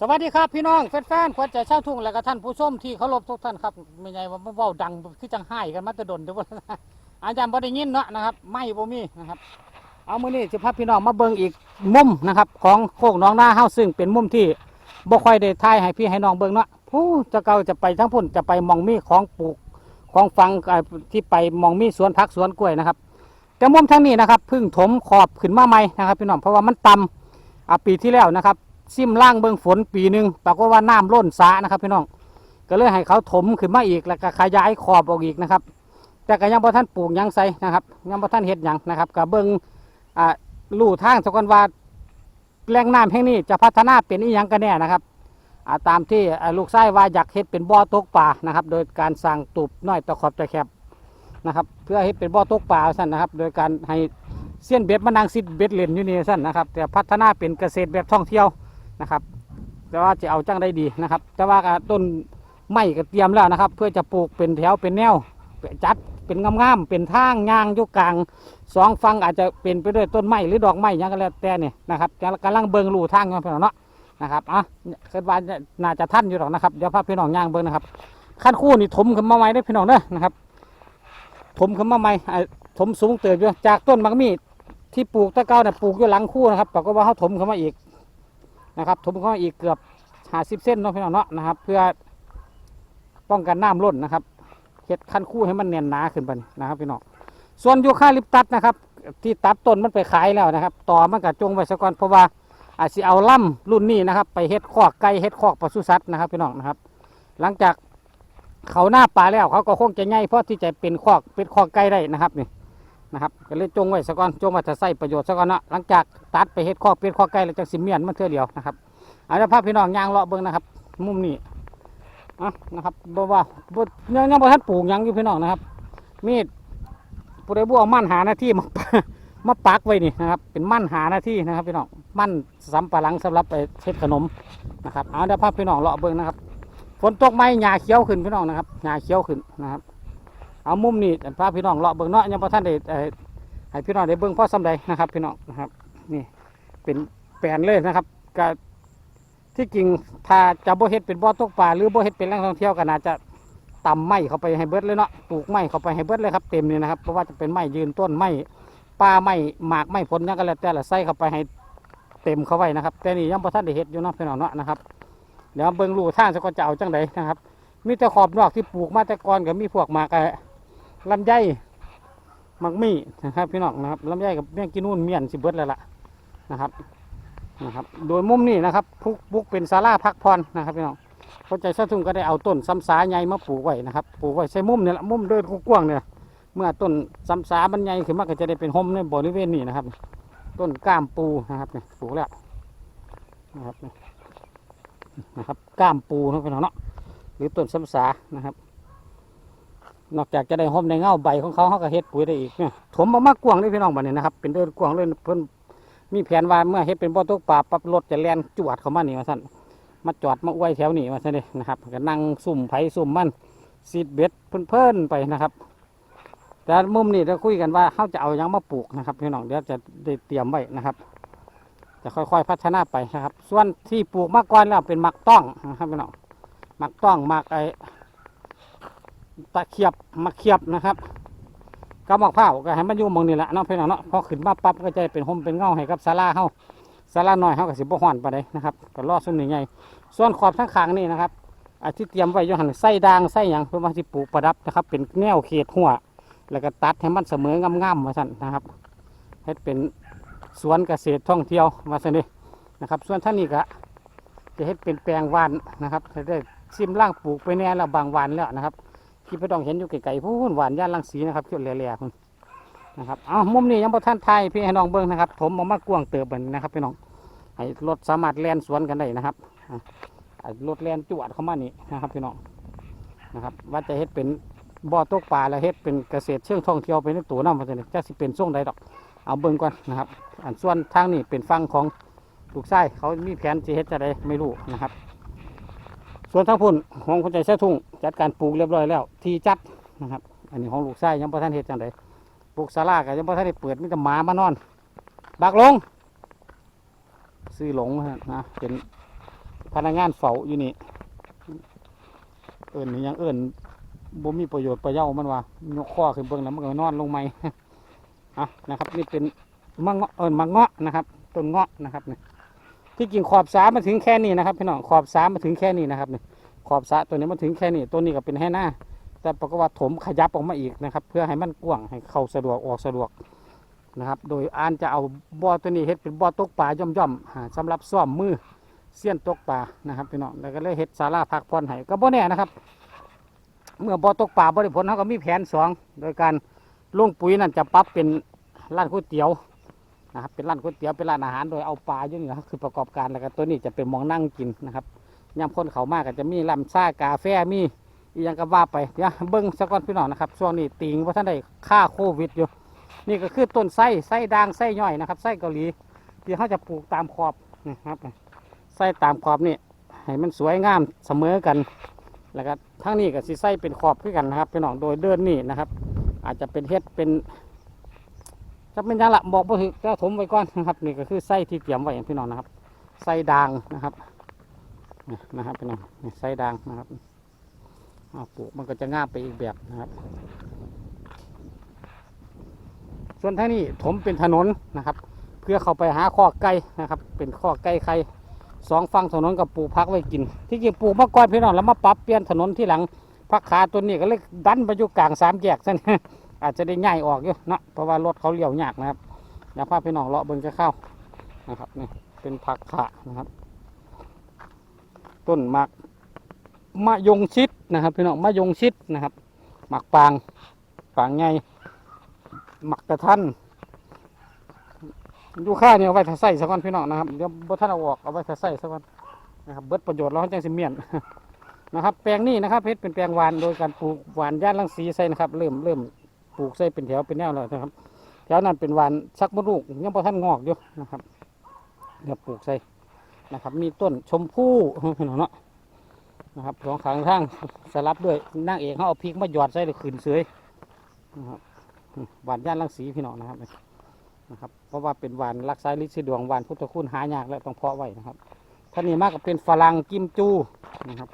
สวัสดีครับพี่น้องแฟนๆขวัญใจชาวทุ่งและก็ท่านผู้ชมที่เคารพทุกท่านครับไม่ใช่ว่าเว้าดังคือจังไห้กันมาแตะดนเดี๋ยวว่าอาจารย์บ่ได้ยินเนาะนะครับ ไม่บ่มีนะครับ เอามื้อนี้สิพาพี่น้องมาเบิ่งอีกมุมนะครับ ของโคกหน้องนาเฮาซึ่งเป็นมุมที่บ่ค่อยได้ถ่ายให้พี่ให้น้องเบิ่งเนาะผู้จะเก่าจะไปทั้งพุ่นจะไปมองมีของปลูกของฟังเอ่อที่ไปมองมีสวนผักสวนกล้วยนะครับ แต่มุมทางนี้นะครับเพึ่งถมขอบขึ้นมาใหม่นะครับ พี่น้องเพราะว่ามันต่ำอะปีที่แล้วนะครับ ซิมล่างเบิงฝนปีหนึ่งปรากฏว่าน้ำล้นสะนะครับพี่น้องก็เลยให้เขาถมขึ้นมาอีกแล้วก็ขยายขอบออกอีกนะครับ แต่ก็ยังบ่ท่านปลูกยังใส่นะครับยังบ่ท่านเฮ็ดยังนะครับก็เบิงอ่าลู่ทางสกอนว่าแหล่งน้ำแห่งนี้จะพัฒนาเป็นอีหยังกันแน่นะครับาตามที่ลูกชายว่าอยากเฮ็ดเป็นบ่อตกปลานะครับ โดยการสร้างตูบน้อยตะขอบตะแคบนะครับ เพื่อให้เป็นบ่อตกปลาสั่นนะครับ โดยการให้เส้นเบ็ดมานั่งซิดเบ็ดเลนอยู่นี่สั่นนะครับ แต่พัฒนาเป็นเกษตรแบบท่องเที่ยว นะครับ แต่ว่าจะเอาจังได้ดีนะครับ แต่ว่าก็ต้นไม้ก็เตรียมแล้วนะครับ เพื่อจะปลูกเป็นแถวเป็นแนวจัดเป็นงามๆเป็นทางยางยู่กลางสองฝั่งอาจจะเป็นไปด้วยต้นไม้หรือดอกไม้ยังก็แล้วแต่เนี่ยนะครับกำลังเบิ่งรูทางกันพี่น้องเนาะนะครับอะคิดว่าน่าจะท่านอยู่หรอกนะครับเดี๋ยวพาพี่น้องย่างเบิ่งนะครับขั้นคู่นี่ถมขึ้นมาใหม่ได้พี่น้องเด้อนะครับถมขึ้นมาใหม่ถมสูงเติบอยู่จากต้นมังมีที่ปลูกตะเก้าเนี่ยปลูกอยู่หลังคู่นะครับปรากฏว่าเขาถมขึ้นมาอีก นะครับถมเข้าอีกเกือบหาสิบเส้นเนาะพี่น้องเนาะนะครับ เพื่อป้องกันน้ำล้นนะครับเฮ็ดคันคู่ให้มันแน่นหนาขึ้นไปนะครับพี่น้องส่วนยูคาลิปตัสนะครับ ที่ตัดต้นมันไปขายแล้วนะครับ ต่อมันกับจงไว้ซะก่อนเพราะว่าอาจจะเอาล่ำรุ่นนี้นะครับ ไปเฮ็ดคอกไก่เฮ็ดคอกปศุสัตว์นะครับพี่น้องนะครับ หลังจากเขาหน้าปลาแล้วเขาก็คงจะใหญ่เพราะที่จะเป็นคอกเป็นคอกไก่ได้นะครับนี่ นะครับก็เลยจงไว้ซะก่อนจงไว้จะใส่ประโยชน์ซะก่อนเนาะหลังจากตัดไปเฮ็ดคอเป็นคอกไก่แล้วจากสิเมียนมันเท่าเดียวนะครับเอาละภาพพี่น้องยางเลาะเบิ่งนะครับ มุมนี้อะนะครับบ่ว่าบ่ยังยังบ่ทันปลูกยังอยู่พี่น้องนะครับ มีดผู้ใดบ่เอามั่นหาหน้าที่มามาปักไว้นี่นะครับ เป็นมั่นหาหน้าที่นะครับพี่น้องมั่นสำปะหลังสำหรับไปเช็ดขนมนะครับเอาเดี๋ยวภาพพี่น้องเลาะเบิ่งนะครับฝนตกไหมหญ้าเขียวขึ้นพี่น้องนะครับหญ้าเขียวขึ้นนะครับ เอามุมนี้ภาพพี่น้องเลาะเบิ่งเนาะยังบ่ทันได้ให้พี่น้องได้เบิ่งพ่อสำใดนะครับ พี่น้องนะครับ นี่เป็นแปลนเลยนะครับก็ที่จริงถ้าจะบ่เฮ็ดเป็นบ่อตกปลาหรือบ่เฮ็ดเป็นแหล่งท่องเที่ยวก็น่าจะตำไม้เข้าไปให้เบิดเลยเนาะปลูกไม้เข้าไปให้เบิดเลยครับเต็มเลยนะครับเพราะว่าจะเป็นไม้ยืนต้นไม้ป่าไม้หมากไม้ผลหยังก็แล้วแต่ละใส่เข้าไปให้เต็มเข้าไว้นะครับ แต่นี่ยังบ่ทันได้เฮ็ดอยู่เนาะพี่น้องเนาะนะครับเดี๋ยวเบิ่งรูทางซะก่อนจะเอาจังไดนะครับมีแต่ขอบนอกที่ปลูกมาแต่ก่อนก็มีพวกหมากอะ ลำไยมักมี่นะครับพี่น้องนะครับลำไยกับแมงกินนู่นเมียนสิเบิดแล้วล่ะนะครับนะครับ โดยมุมนี้นะครับพุกบุกเป็นศาลาพักผ่อนนะครับพี่น้องเข้าใจซะทุ่งก็ได้เอาต้นซ้ำสาใหญ่มาปลูกไว้นะครับปลูกไว้ใช้มุมเนี่ยละมุมเดินกว้างเนี่ยเมื่อต้นซ้ำสามันใหญ่ขึ้นมาก็จะได้เป็นห่มในบริเวณนี้นะครับ ต้นก้ามปูนะครับเนี่ยปลูกแล้วนะครับนะครับก้ามปูนะพี่น้องเนาะหรือต้นซ้ำสานะครับ นอกจากจะได้หอมในเงาใบของเขาเขาก็เฮ็ดปุ๋ยได้อีกเนี่ยถมมามากกวางเลยพี่น้องบัดนี้นะครับ เป็นเดินกวางเลยเพิ่นมีแผนว่าเมื่อเฮ็ดเป็นบ่อตกปลาปั๊บรถจะแล่นจวดเข้ามานี่ว่าซั่นมาจอดมาอวยแถวนี้ว่าซั่นเด้นะครับก็นั่งซุ่มไผซุ่มมันซีดเบ็ดเพิ่นๆไปนะครับ แต่มุมนี้เราคุยกันว่าเขาจะเอายังมาปลูกนะครับพี่น้องเดี๋ยวจะได้เตรียมไว้นะครับ จะค่อยๆพัฒนาไปนะครับ ส่วนที่ปลูกมาก่อนแล้วเป็นหมักต้องนะครับพี่น้องหมักต้องหมักไอ ตะเขียบมักเขียบนะครับก็หมักเผาก็ให้มันอยู่มองนี่แหละเนาะเพื่อนเนาะพอขึ้นมาปั๊บก็จะเป็นห่มเป็นเงาให้กับศาลาเฮาศาลาหน้อยเฮาก็สิบ่ฮ้อนไปานใดนะครับก็รอซุ่มนี่ไงส่วนขอบทั้งขางนี่นะครับอาที่เตรียมไว้ยู่หันไส้ด่างไส้หยังเพื่อมาที่ปลูกประดับนะครับ เป็นแนวเขตหัว แล้วก็ตัดให้มันเสมองามๆมาสั่นนะครับให้เป็นสวนเกษตรท่องเที่ยวมาสั่นนี่นะครับ ส่วนท่านนี้ก็จะเฮ็ดเป็นแปลงวานนะครับจะได้ซิมล่างปลูกไปแน่แล้วบางวานแล้วนะครับ ที่พี่ต้องเห็นอยู่ไกลๆพูนหวานย่านลังสีนะครับจุดแหล่ๆพุ่นนะครับเอามุมนี้ยังพอท่านไทยพี่ให้น้องเบิ้งนะครับผมมามากวางเติบบัดนนะครับพี่น้องให้รถสามารถแล่นสวนกันได้นะครับอะอะรถแล่นจวดเข้ามานี่นะครับพี่น้องนะครับ ว่าจะเฮ็ดเป็นบ่อตกปลาแล้วเฮ็ดเป็นเกษตรเชิงท่องเที่ยวไปในตัวน้ำมันจะจะสิเป็นช่วงใดดอก เอาเบิ้งก่อนนะครับ อันส่วนทางนี้เป็นฟังของลูกไส้เขามีแผนจะเฮ็ดจะได้ไม่รู้นะครับ ส่วนทางพุ่นของคนใจเส้ทุ่งจัดการปลูกเรียบร้อยแล้ว ที่จัดนะครับ อันนี้ของลูกไส้ยังพอท่านเฮ็ดจังไดปลูกสาลาก็ยังพอท่านได้เปิดมีแต่หมามานอน บักลง ซื้อหลงนะเป็นพนักงานเฝ้าอยู่นี่ เอิญยังเอิญบ่มีประโยชน์ประเย้ามันว่ายกข้อขึ้นเบิ่งแล้วมันก็นอนลงไหมอะนะครับ นี่เป็นมะเงาะเอิญมะเงาะนะครับต้นเงาะนะครับเนี่ย ที่กิ่งขอบสามาถึงแค่นี้นะครับพี่น้องขอบสามาถึงแค่นี้นะครับนี่ขอบสาตัวนี้มาถึงแค่นี้ตัวนี้ก็เป็นให้หน้า แต่ปรากฏว่าถมขยับออกมาอีกนะครับ เพื่อให้มันกว้างให้เข้าสะดวกออกสะดวกนะครับ โดยอานจะเอาบ่อตัวนี้เฮ็ดเป็นบ่อตกปลาย่อมๆอ่าสำหรับซ่อมมือเสี้ยนตกปลานะครับพี่น้องแล้วก็เลยเฮ็ดศาลาพักผ่อนให้ก็บ่แน่นะครับ เมื่อบ่อตกปลาบ่ได้ผลเขาก็มีแผนสองโดยการลงปุ๋ยนั่นจะปรับเป็นร้านก๋วยเตี๋ยว นะครับเป็นร้านก๋วยเตี๋ยวเป็นร้านอาหารโดยเอาปลาอยู่นี่นะครับคือประกอบการแล้วก็ตัวนี้จะเป็นมองนั่งกินนะครับยามคนเขามากก็จะมีลำซ่ากาแฟมีอียังก็ว่าไปเดี๋ยวเบิ้งสักก่อนพี่น้องนะครับช่วงนี้ติงว่าท่านได้ค่าโควิดอยู่ นี่ก็คือต้นไส้ไส้ด่างไส้ย่อยนะครับไส้เกาหลีที่เขาจะปลูกตามขอบนะครับไส้ตามขอบนี่ให้มันสวยงามเสมอกัน แล้วก็ทั้งนี้ก็สิไส้เป็นขอบขึ้นกันนะครับพี่น้องโดยเดินนี่นะครับ อาจจะเป็นเฮ็ดเป็น จะเป็นหยังละบอกบ่ถึงจะถมไว้ก่อนนะครับนี่ก็คือไส้ที่เตรียมไว้พี่น้องนะครับไส้ด่างนะครับนะครับพี่น้องไส้ด่างนะครับอ่าปลูกมันก็จะง่ามไปอีกแบบนะครับ ส่วนท่านี้ถมเป็นถนนนะครับ เพื่อเข้าไปหาข้อไก่นะครับ เป็นข้อไก่ไข่สองฝั่งถนนกับปลูกพักไว้กิน ที่จริงปลูกมาก่อนพี่น้องแล้วมาปรับเปลี่ยนถนนที่หลังพักขาตัวนี้ก็เลยดันไปอยู่กลางสามแยกซะเนี่ย อาจจะได้ง่ายออกอยู่เนาะเพราะว่ารถเขาเลี้ยวยากนะครับเดี๋ยวพาพี่น้องเลาะเบิ่งจะเข้านะครับนี่เป็นผักขานะครับ ต้นหมากมะยงชิดนะครับพี่น้องมะยงชิดนะครับหมักปางปางไงหมักกระทันดูค่าเนี่ยเอาไว้ถ้าใส่สักวันพี่น้องนะครับเดี๋ยวบ่ท่านเอาออกเอาไว้ถ้าใส่สักวันนะครับเบิดประโยชน์เราจังสิเมียนนะครับ แปลงนี้นะครับเพชรเป็นแปลงหวานโดยการปลูกหวานย่านลังสีใส่นะครับ เริ่มเริ่ม ปลูกใส่เป็นแถวเป็นแนวแล้วนะครับ แถวนั้นเป็นวานชักมดลูกยังพอท่านงอกอยู่นะครับเดี๋ยวปลูกใส่นะครับ มีต้นชมพู่พี่น้องเนาะนะครับสองขางทางสลับด้วยนางเอกเขาเอาพริกมาหยอดใส่เลยขืนเสยนะครับหวานย่านลังสีพี่น้องนะครับนะครับ เพราะว่าเป็นหวานรักษาลิซิดวงหวานพุทธคุณหายากและต้องเพาะไว้นะครับท่านี้มากก็เป็นฝรั่งกิมจูนะครับ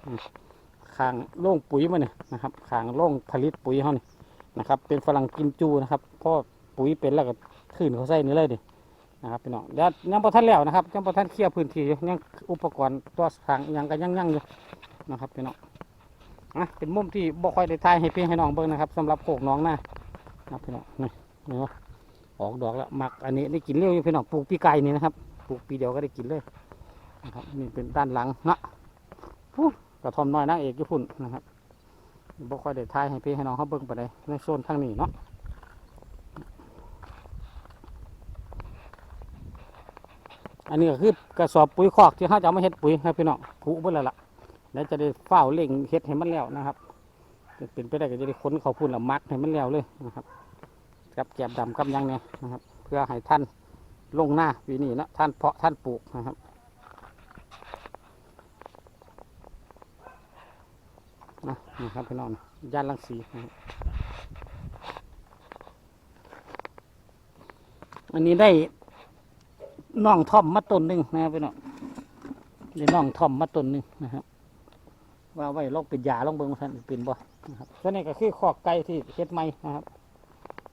ขางโล่งปุ๋ยมาเนี่ยนะครับขางโล่งผลิตปุ๋ยเขานี่ นะครับ เป็นฝรั่งกิมจูนะครับพราะปุ๋ยเป็นแล้วก็ขืนเขาใส่นี่เลยดินะครับพี่น้องแล้วยังพอท่านแล้วนะครับยังพอท่านเคลียร์พื้นที่อยู่ยังอุปกรณ์ตัวขางยังก็ยังยังอยู่นะครับพี่น้องอะเป็นมุมที่บ่ค่อยได้ถ่ายให้พี่ให้น้องเบิ่งนะครับสำหรับโขกน้องหน้านะพี่น้องนี่นี่เนาะออกดอกแล้วหมักอันนี้ได้กินเร็วอยู่พี่น้องปลูกปีไก่นี่นะครับปลูกปีเดียวก็ได้กินเลยนะครับนี่เป็นด้านหลังนะกระทอมน้อยนางเอกญี่ปุ่นนะครับ บ่ค่อยได้ถ่ายให้พี่ให้น้องเขาเบิ่งไปเลยในโซนทางนี้เนาะอันนี้ก็คือกระสอบปุ๋ยคอกที่เขาจะเอามาเฮ็ดปุ๋ยครับพี่น้องผูกเบิ่แล้วล่ะแล้วจะได้เฝ้าเล่งเฮ็ดให้มันแล้วนะครับจะเป็นไปได้ก็จะได้ค้นเขาพุ่นละมัดให้มันแล้วเลยนะครับกับแกบดำกับยังเนี่ยนะครับ เพื่อให้ท่านลงหน้าปีนี้นะท่านเพาะท่านปลูกนะครับ นะนี่ครับพี่น้องย่านลังสีอันนี้ได้น่องท่อมมาต้นหนึ่งนะครับพี่น้องได้น่องท่อมมาต้นหนึ่งนะครับว่าไว้ลองเป็นยาลองเบิ่งท่านเป็นบ่นะครับส่วนนี้ก็คือขอกไก่ที่เฮ็ดใหม่นะครับ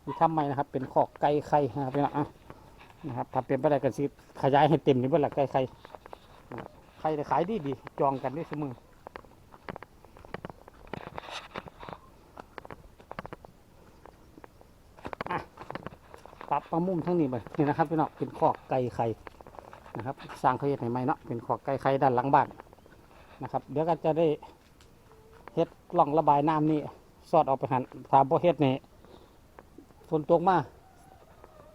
ที่ทำใหม่นะครับ เป็นขอกไก่ไข่นะครับพี่น้องนะครับถ้าเป็นไปได้กันสิขยายให้เต็มนี่เบิ่งละไก่ไข่ไข่จะขายดีดีจองกันด้วยเสมออะปรั บประมุ่มทั้งนี้ไปนี่นะครับพี่น้องเป็นขอกไก่ไข่นะครับ สร้างเขาเฮ็ดใหม่เนาะเป็นขอกไก่ไข่ด้านหลังบ้านนะครับ เดี๋ยวก็จะได้เฮ็ดกล่องระบายน้ำนี่สอดออกไปหันถามบ่เฮ็ดนี่ฝนตกมา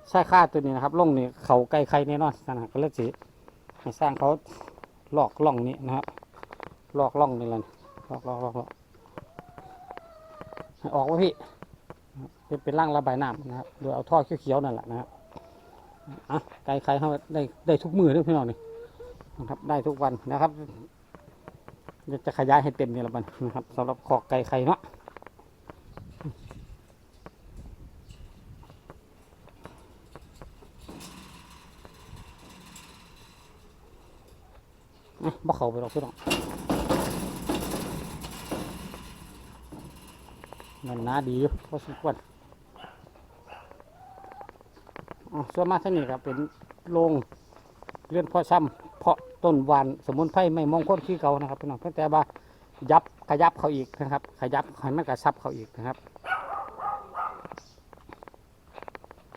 ใช้ค่าตัวนี้นะครับล่องนี่เขาไกลใครแน่นอนนะครับก็เลยสิให้สร้างเขาลอกล่องนี้นะครับลอกล่องนี่แหละลอกลอกลอกลอกออกวะพี่ เป็นเป็นร่างระบายน้ำนะครับ โดยเอาท่อเขียวๆนั่นแหละนะครับอะไกลใครเขาได้ได้ทุกมือด้วยพี่น้องนี่นะครับ ได้ทุกวันนะครับ จะขยายให้เต็มนี่ละมันนะครับสำหรับขอกไก่ไข่เนาะอะบ่เข้าไปหรอกพี่น้อง มันหนาดีอยู่พอสมควรส่วนมากท่านี้ครับเป็นโรงเลื่อนพ่อซ้ำเพาะต้นวานสมุนไพรไม่มงคลที่เก่านะครับพี่น้องเพียงแต่ว่ายับขยับเขาอีกนะครับ ขยับให้มันกระซับเขาอีกนะครับ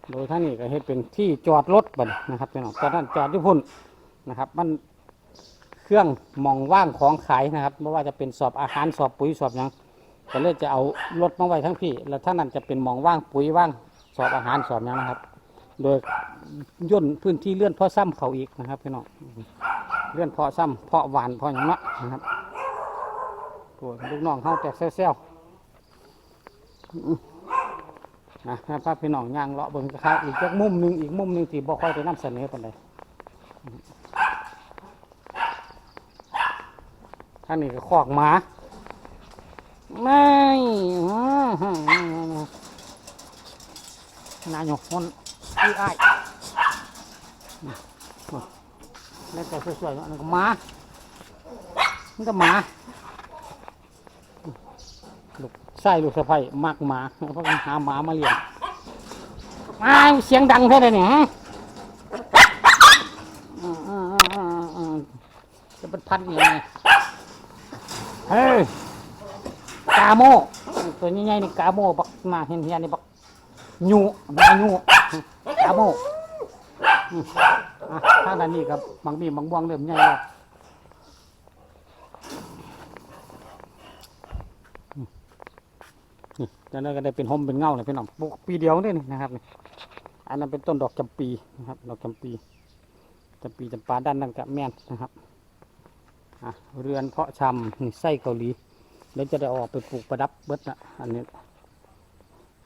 โดยท่านี้ก็ให้เป็นที่จอดรถบันนะครับพี่น้องตอนนั้นจอดที่พุ่นนะครับ มันเครื่องมองว่างของขายนะครับไม่ว่าจะเป็นสอบอาหารสอบปุ๋ยสอบหยัง ก็เลยจะเอารถมาไว้ทั้งพี่ แล้วท่านั้นจะเป็นมองว่างปุ๋ยว่างสอบอาหารสอบยังนะครับ โดยย่นพื้นที่เลื่อนเพาะซ้ำเขาอีกนะครับพี่น้องเลื่อนเพาะซ้ำเพาะหวานเพาะอย่างนั้นนะครับตัวลูกน้องเข้าแต่เซลล์ๆนะครับพี่น้องย่างเลาะเบิ่งครับอีกจักมุมหนึ่งอีกมุมหนึ่งที่บ่ค่อยได้นำเสนอปานใดท่านนี้ก็คอกหมา ไม่นายกมันอีไอายแล้วแต่สวยๆอันนั้นก็หมามันก็หมาลูกไส้ลูกสะใภ้มักหมาเพราะกันหาหมามาเลี้ยงมาเสียงดังแค่ไหนเนี่ยฮะจะเป็นพันยังไงเฮ้ยาโมตัวใหญ่ๆนี่กาโมบักหน้าเห็นเฮียนี่บักหยูบักหยูกาโมอืมอะทางด้านนี้ครับบางมีบางบวงเริ่มใหญ่แล้วอืมนี่แล้วนั่นก็ได้เป็นห่มเป็นเงาเลยพี่น้องปลูกปีเดียวนี่นะครับนี่อันนั้นเป็นต้นดอกจำปีนะครับดอกจำปีจำปีจำปาด้านนั้นกับแม่นนะครับอะเรือนเพาะชำนี่ไส้เกาหลี แล้วจะได้ออกไปปลูกประดับเบิดนะอันนี้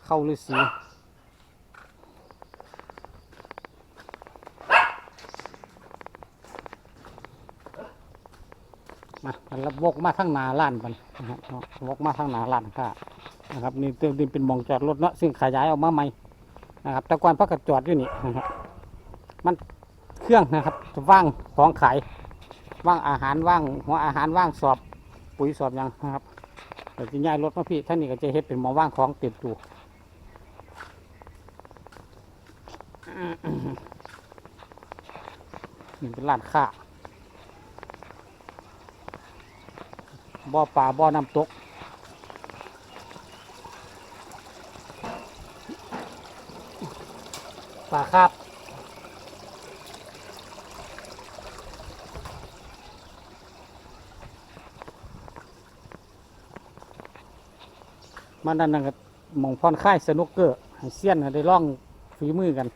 เข้าฤาษีมาแล้ววกมาทั้งหนาล้านมันะครับเนาะวกมาทั้งหนาล้านค่ะนะครับนี่เติมดินเป็นมองจอดรถเนาะซึ่งขยายออกมาใหม่นะครับต่ก่อนพักกระจอดอยู่นี่นะครับมันเครื่องนะครับว่างของขายว่างอาหารว่างหัวอาหารว่างสอบปุ๋ยสอบยังนะครับ เดี๋ยวจะย้ายรถมาพี่ท่านนี่ก็จะเฮ็ดเป็นหมอว่างของเต็มตัวนี่เป็นร้านค้าบ่อปลาบ่อน้ำตกปลาคาบ มันนั่นนะก็หมองพอนค่ายสนุกเกอร์ให้เซียนได้ล่องฝีมือกัน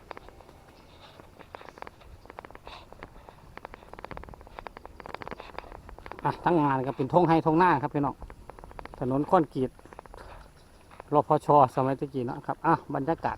อะทั้งงานก็เป็นทงให้ทงหน้าครับพี่น้องถนนคอนกีดรพชสมัยตะกี้นะครับอะบรรยากาศ